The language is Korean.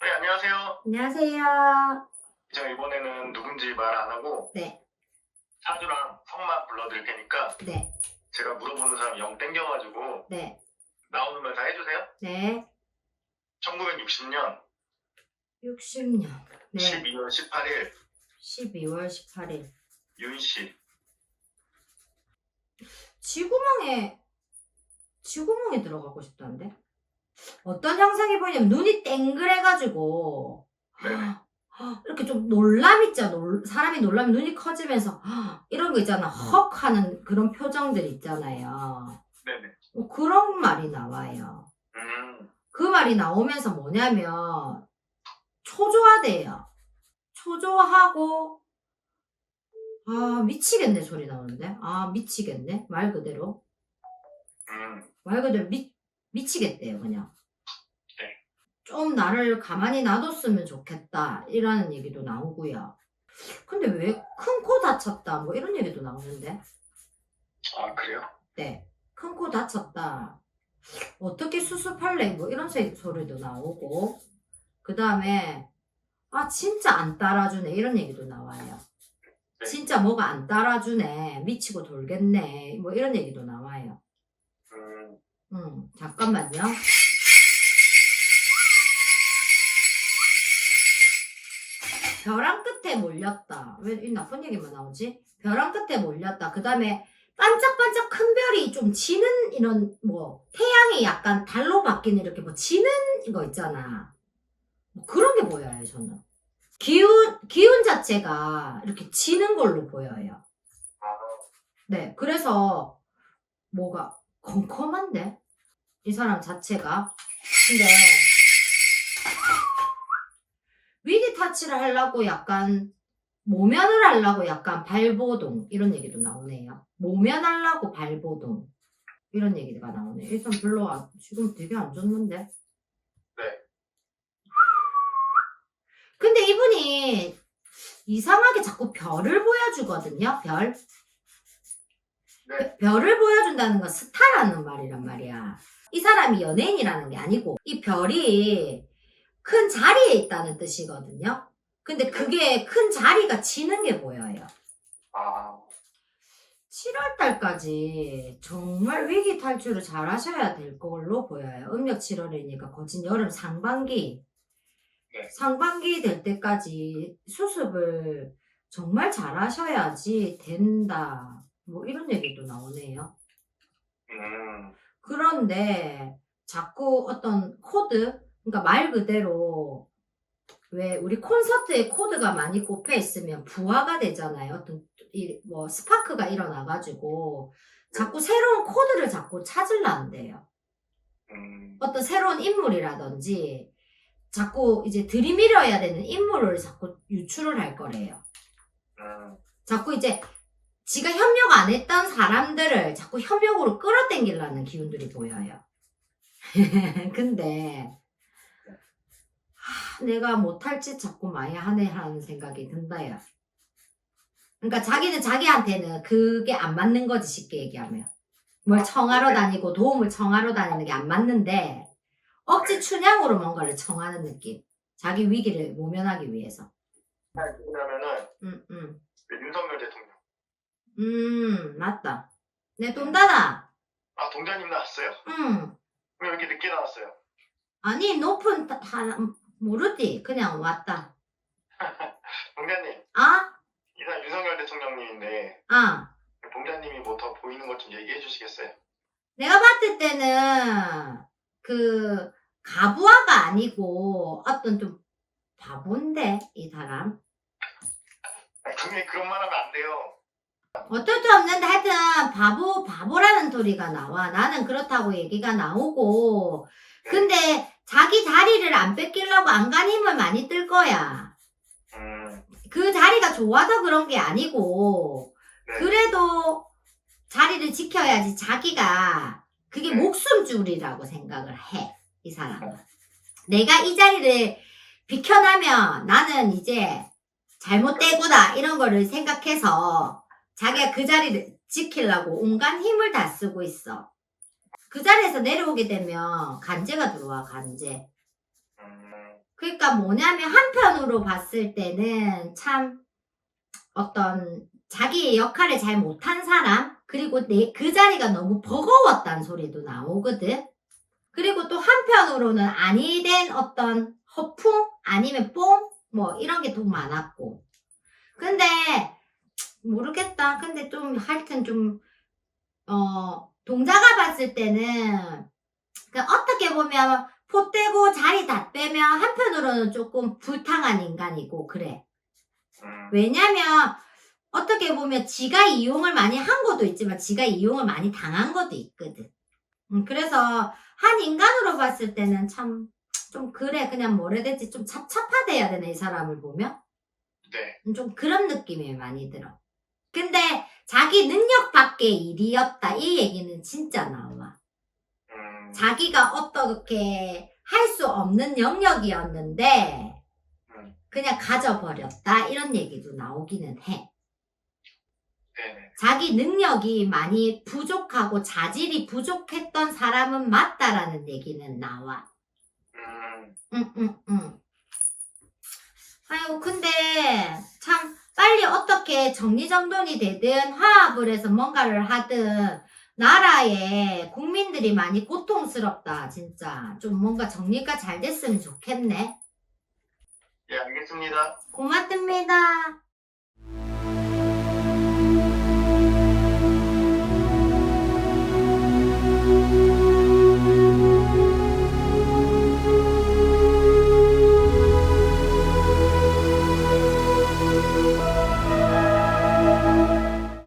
네, 안녕하세요. 안녕하세요. 제가 이번에는 누군지 말 안 하고 네, 사주랑 성만 불러드릴 테니까 네, 제가 물어보는 사람 영 땡겨가지고 네, 나오는 말 다 해주세요. 네. 1960년 60년. 네. 12월 18일 12월 18일. 윤씨. 쥐구멍에, 쥐구멍에 들어가고 싶다는데? 어떤 형상이 보이냐면 눈이 땡그래가지고, 네네. 이렇게 좀 놀람. 놀, 사람이 놀라면 눈이 커지면서, 이런 거 있잖아. 헉 하는 그런 표정들 있잖아요. 네네. 뭐 그런 말이 나와요. 음, 그 말이 나오면서 뭐냐면 초조하대요. 초조하고 아 미치겠네 소리 나오는데 아 미치겠네 말 그대로 음, 말 그대로 미 미치겠대요 그냥. 네. 좀 나를 가만히 놔뒀으면 좋겠다 이라는 얘기도 나오고요. 근데 왜 큰 코 다쳤다 뭐 이런 얘기도 나오는데 아, 그래요? 네. 큰 코 다쳤다. 어떻게 수습할래? 뭐 이런 소- 소리도 나오고. 그 다음에, 아, 진짜 안 따라주네. 이런 얘기도 나와요. 네. 진짜 뭐가 안 따라주네. 미치고 돌겠네. 뭐 이런 얘기도 나와요. 음, 음, 잠깐만요. 벼랑 끝에 몰렸다. 왜 이 나쁜 얘기만 나오지? 벼랑 끝에 몰렸다. 그 다음에 반짝반짝 큰 별이 좀 지는 이런 뭐 태양이 약간 달로 바뀌는 이렇게 뭐 지는 거 있잖아. 뭐 그런 게 보여요 저는. 기운 기운 자체가 이렇게 지는 걸로 보여요. 아, 네, 그래서 뭐가 컴컴한데 이 사람 자체가 근데 위기 타치를 하려고 약간 모면을 하려고 약간 발보동 이런 얘기도 나오네요. 모면하려고 발보동 이런 얘기가 나오네. 일단 별로 안- 지금 되게 안 좋는데. 네. 근데 이분이 이상하게 자꾸 별을 보여주거든요. 별. 네. 별을 보여준다는 건 스타라는 말이란 말이야. 이 사람이 연예인이라는 게 아니고 이 별이 큰 자리에 있다는 뜻이거든요. 근데 그게 큰 자리가 지는 게 보여요. 아, 7월 달까지 정말 위기 탈출을 잘 하셔야 될 걸로 보여요. 음력 7월이니까 거진 여름 상반기. 네. 상반기 될 때까지 수습을 정말 잘 하셔야지 된다. 뭐 이런 얘기도 나오네요. 음, 그런데 자꾸 어떤 코드, 그러니까 말 그대로 왜 우리 콘서트에 코드가 많이 꼽혀 있으면 부하가 되잖아요. 어떤 이 뭐 스파크가 일어나가지고 자꾸 새로운 코드를 자꾸 찾으려는데요. 음, 어떤 새로운 인물이라든지 자꾸 이제 들이밀어야 되는 인물을 자꾸 유출을 할 거래요. 음, 자꾸 이제 지가 협력 안 했던 사람들을 자꾸 협력으로 끌어당기려는 기운들이 보여요. 근데 하, 내가 못할 짓 자꾸 많이 하네 하는 생각이 든다요. 그러니까 자기는 자기한테는 그게 안 맞는 거지 쉽게 얘기하면. 뭘 청하러 다니고 도움을 청하러 다니는 게 안 맞는데 억지 춘향으로 뭔가를 청하는 느낌. 자기 위기를 모면하기 위해서. 누구냐면은 음, 음. 윤석열 대통령. 음, 맞다. 내 돈다나. 아, 동자님 나왔어요? 음. 왜 이렇게 늦게 나왔어요? 아니, 높은, 다, 다, 모르디. 그냥 왔다. 동자님, 아? 이 사람 윤석열 대통령님인데 아. 동자님이 뭐 더 보이는 것 좀 얘기해 주시겠어요? 내가 봤을 때는, 그, 가부아가 아니고, 어떤 좀, 바본데, 이 사람. 아니, 분명히 그런 말 하면 안 돼요. 어쩔 수 없는데, 하여튼, 바보, 바보라는 소리가 나와. 나는 그렇다고 얘기가 나오고, 근데, 자기 자리를 안 뺏기려고 안간 힘을 많이 뜰 거야. 음, 그 자리가 좋아서 그런 게 아니고, 네. 그래도 자리를 지켜야지 자기가 그게 네. 목숨줄이라고 생각을 해. 이 사람은. 내가 이 자리를 비켜나면 나는 이제 잘못되구나 이런 거를 생각해서 자기가 그 자리를 지키려고 온갖 힘을 다 쓰고 있어. 그 자리에서 내려오게 되면 간제가 들어와 간제. 음, 그러니까 뭐냐면 한편으로 봤을 때는 참 어떤 자기의 역할을 잘 못한 사람 그리고 내 그 자리가 너무 버거웠다는 소리도 나오거든. 그리고 또 한편으로는 아니 된 어떤 허풍 아니면 뽕뭐 이런 게 더 많았고. 근데 모르겠다. 근데 좀 하여튼 좀 어, 동자가 봤을 때는 그 어떻게 보면 포 떼고 자리 다 빼면 한편으로는 조금 불탕한 인간이고 그래. 음, 왜냐면 어떻게 보면 지가 이용을 많이 한 것도 있지만 지가 이용을 많이 당한 것도 있거든. 음, 그래서 한 인간으로 봤을 때는 참 좀 그래 그냥 해야 되지 좀 찹찹하대야 되나 이 사람을 보면 네. 음, 좀 그런 느낌이 많이 들어. 근데 자기 능력 밖의 일이었다 이 얘기는 진짜 나와. 음, 자기가 어떻게 할 수 없는 영역이었는데 음, 그냥 가져버렸다 이런 얘기도 나오기는 해. 자기 능력이 많이 부족하고 자질이 부족했던 사람은 맞다라는 얘기는 나와. 음, 응, 응, 응. 아유, 근데 참 빨리 어떻게 정리정돈이 되든 화합을 해서 뭔가를 하든 나라에 국민들이 많이 고통스럽다, 진짜. 좀 뭔가 정리가 잘 됐으면 좋겠네. 예, 알겠습니다. 고맙습니다.